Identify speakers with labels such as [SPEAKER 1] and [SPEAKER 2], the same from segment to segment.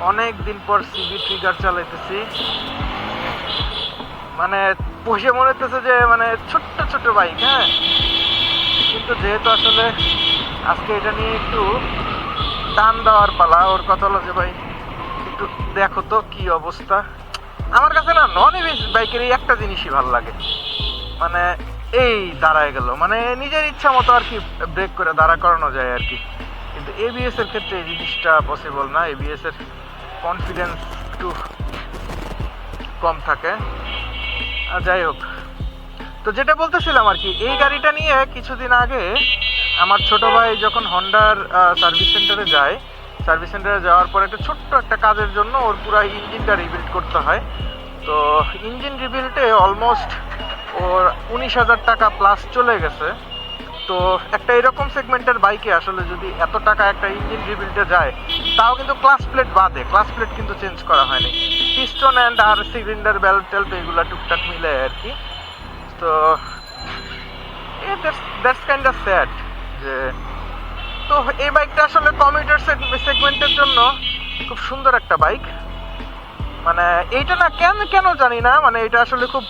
[SPEAKER 1] অনেক দিন পর সিবি ট্রিগার চালাইতেছি। মানে বসে মনে হতেছে যে মানে ছোট্ট ছোট বাইক হ্যাঁ? কিন্তু যেহেতু আসলে আজকে এটা নিয়ে একটু টান দেওয়ার পালা, ওর কথা হলো যে, ভাই, একটু দেখো তো কি অবস্থা। আমার কাছে না নন এবিএস বাইকের এই একটা জিনিসই ভালো লাগে। মানে এই দাঁড়ায় গেল। মানে নিজের ইচ্ছা মতো আর কি ব্রেক করে দাঁড়া করানো যায় আর কি। কিন্তু এবিএস এর ক্ষেত্রে এই জিনিসটা পসিবল না। এবিএস এর কনফিডেন্স একটু কম থাকে। যাই হোক। তো যেটা বলতেছিলাম আর কি, এই গাড়িটা নিয়ে কিছুদিন আগে আমার ছোট ভাই যখন হন্ডার সার্ভিস সেন্টারে যায় সার্ভিস সেন্টারে যাওয়ার পর একটা ছোট্ট একটা কাজের জন্য ওর পুরো ইঞ্জিনটা রিবিল্ড করতে হয়। তো ইঞ্জিন রিবিল্ডে অলমোস্ট ওর উনিশ হাজার টাকা প্লাস চলে গেছে। তো একটা এরকম সেগমেন্টের বাইকে আসলে যদি এত টাকা একটা ইঞ্জিন রিবিল্ডে যায়, তাও কিন্তু ক্লাস প্লেট বাদে। ক্লাস প্লেট কিন্তু চেঞ্জ করা হয়নি। পিস্টন অ্যান্ড আর সিলিন্ডার বেল্ট টেল্ট এগুলো টুকটাক মিলে আর কি। তো দ্যাটস কাইন্ড অফ স্যাড যে তো এই বাইকটা আসলে কমিউটার সেগমেন্টের জন্য খুব সুন্দর একটা বাইক মানে এইটা না কেন কেন জানি না। মানে এটা আসলে খুব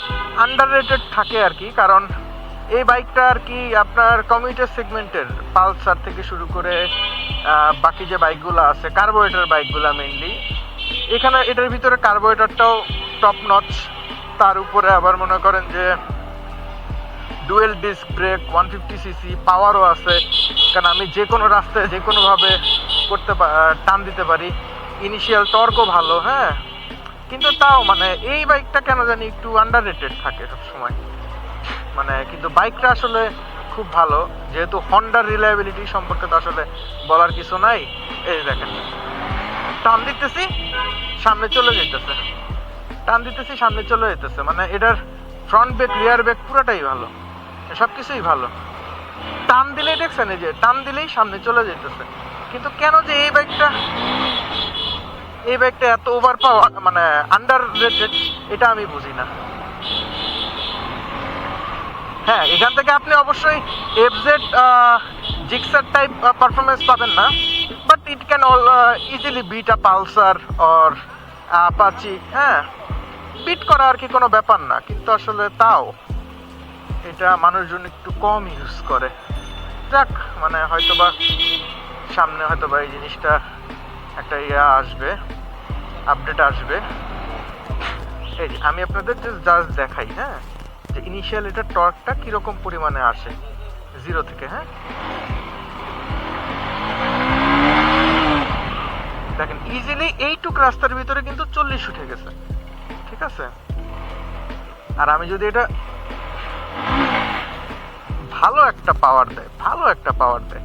[SPEAKER 1] আন্ডার থাকে আর কি। কারণ এই বাইকটা আর কি আপনার কমিউটার সেগমেন্টের পালসার থেকে শুরু করে বাকি যে বাইকগুলো আছে কার্বোরেটর বাইকগুলো মেনলি এখানে এটার ভিতরে কার্বোরেটরটাও টপ নচ তার উপরে আবার মনে করেন যে dual disc brake one fifty CC পাওয়ারও আছে। কারণ আমি যে কোনো রাস্তায় যে কোনোভাবে করতে টান দিতে পারি। ইনিশিয়াল টর্কও ভালো হ্যাঁ। কিন্তু তাও মানে এই বাইকটা কেন জানি একটু আন্ডার রেটেড থাকে সবসময়। মানে কিন্তু বাইকটা আসলে খুব ভালো। যেহেতু হন্ডার রিলায়েবিলিটি সম্পর্কে তো আসলে বলার কিছু নাই। এই দেখেন। টান দিতেছি, সামনে চলে যেতেছে টান দিতেছি, সামনে চলে যেতেছে মানে এটার ফ্রন্ট ব্রেক রিয়ার ব্রেক পুরোটাই ভালো। সব কিছুই ভালো। টান দিলেই দেখছেন এই যে, টান দিলেই সামনে চলে যেতেছে কিন্তু কেন যে এই বাইকটা এই বাইকটা এত ওভার পাওয়ার মানে আন্ডার রেটেড এটা আমি বুঝি না। হ্যাঁ এখান থেকে আপনি অবশ্যই এফজেড জিক্সার টাইপ পারফরমেন্স পাবেন না। But it can all easily beat a Pulsar or Apache হ্যাঁ। বিট করা আর কি কোনো ব্যাপার না, কিন্তু আসলে তাও এটা মানুষজন একটু কম ইউজ করে। যাক মানে হয়তোবা সামনে হয়তোবা এই জিনিসটা একটা ইয়ে আসবে আপডেট আসবে। এই আমি আপনাদের জাস্ট দেখাই হ্যাঁ। যে ইনিশিয়াল এটা টর্কটা কীরকম পরিমাণে আসে? জিরো থেকে হ্যাঁ? দেখেন ইজিলি এইটুক রাস্তার ভিতরে কিন্তু চল্লিশ উঠে গেছে। ঠিক আছে? আর আমি যদি এটা ভালো একটা পাওয়ার দেয়, ভালো একটা পাওয়ার দেয়।